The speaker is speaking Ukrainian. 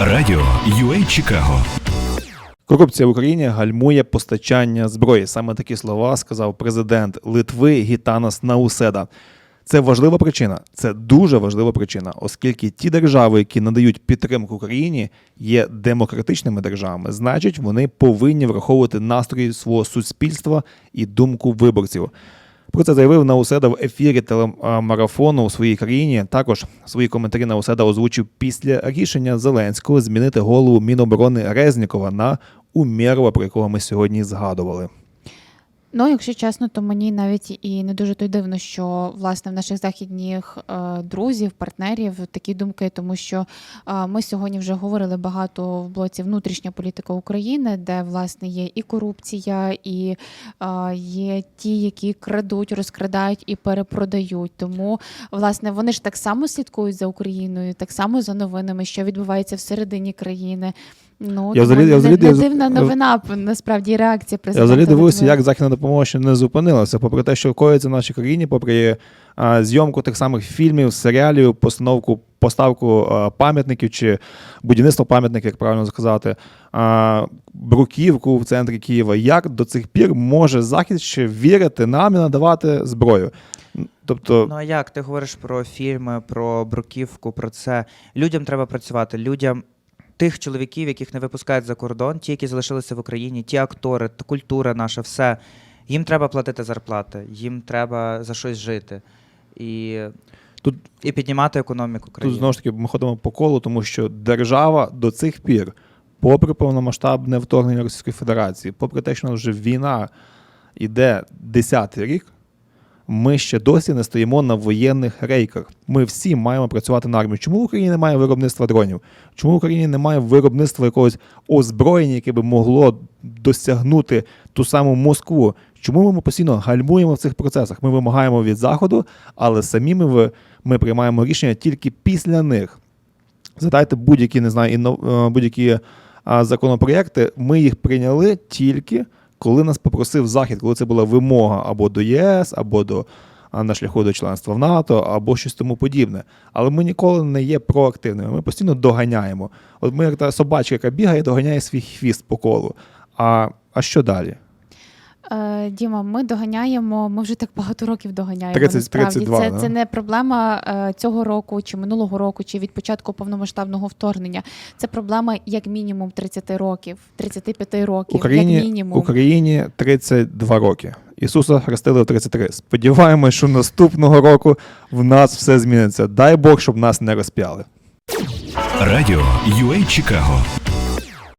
Радіо UA Чикаго Корупція в Україні гальмує постачання зброї. Саме такі слова сказав президент Литви Гітанас Науседа. Це важлива причина, це дуже важлива причина, оскільки ті держави, які надають підтримку Україні, є демократичними державами, значить, вони повинні враховувати настрої свого суспільства і думку виборців. Про це заявив Науседа в ефірі телемарафону у своїй країні. Також свої коментарі Науседа озвучив після рішення Зеленського змінити голову Міноборони Резнікова на Умєрова, про якого ми сьогодні згадували. Ну, якщо чесно, то мені навіть і не дуже то й дивно, що власне в наших західніх е, друзів, партнерів такі думки, тому що е, ми сьогодні вже говорили багато в блоці внутрішня політика України, де власне є і корупція, і е, є ті, які крадуть, розкрадають і перепродають. Тому власне вони ж так само слідкують за Україною, так само за новинами, що відбувається всередині країни. Ну Я взагалі- я взагалі- дивна новина насправді реакція Я взагалі дивуюся, як західна допомога ще не зупинилася, попри те, що коїться в нашій країні, попри а, зйомку тих самих фільмів, серіалів, постановку, поставку а, пам'ятників чи будівництво пам'ятників, як правильно сказати, а, бруківку в центрі Києва. Як до цих пір може Захід ще вірити нам і надавати зброю? Тобто, Ну а як ти говориш про фільми, про бруківку, про це? Людям треба працювати. Людям тих чоловіків, яких не випускають за кордон, ті, які залишилися в Україні, ті актори, та культура наша, все. Їм треба платити зарплати, їм треба за щось жити. І, Тут- і піднімати економіку країни. Тут знову ж таки ми ходимо по колу, тому що держава до цих пір, попри повномасштабне вторгнення Російської Федерації, попри те, що вже війна йде 10-й рік, ми ще досі не стоїмо на воєнних рейках. Ми всі маємо працювати на армію. Чому в Україні немає виробництва дронів? Чому в Україні немає виробництва якогось озброєння, яке би могло досягнути ту саму Москву? Чому ми постійно гальмуємо в цих процесах? Ми вимагаємо від Заходу, але самі ми, ми приймаємо рішення тільки після них. Задайте будь-які, не знаю, е, будь-які законопроекти. Ми їх прийняли тільки коли нас попросив Захід, коли це була вимога або до ЄС, або до на шляху до членства в НАТО, або щось тому подібне. Але ми ніколи не є проактивними. Ми постійно доганяємо. От ми як та собачка, яка бігає, доганяє свій хвіст по колу. А, а що далі? Е, Діма, ми доганяємо, ми вже так багато років доганяємо. 30, насправді. 32, це, да? це не проблема е, цього року, чи минулого року, чи від початку повномасштабного вторгнення. Це проблема як мінімум 30 років, 35 років, Україні, як мінімум. Україні 32 роки. Ісуса хрестили в 33. Сподіваємось, що наступного року в нас все зміниться. Дай Бог, щоб нас не розп'яли. Радіо UA Чикаго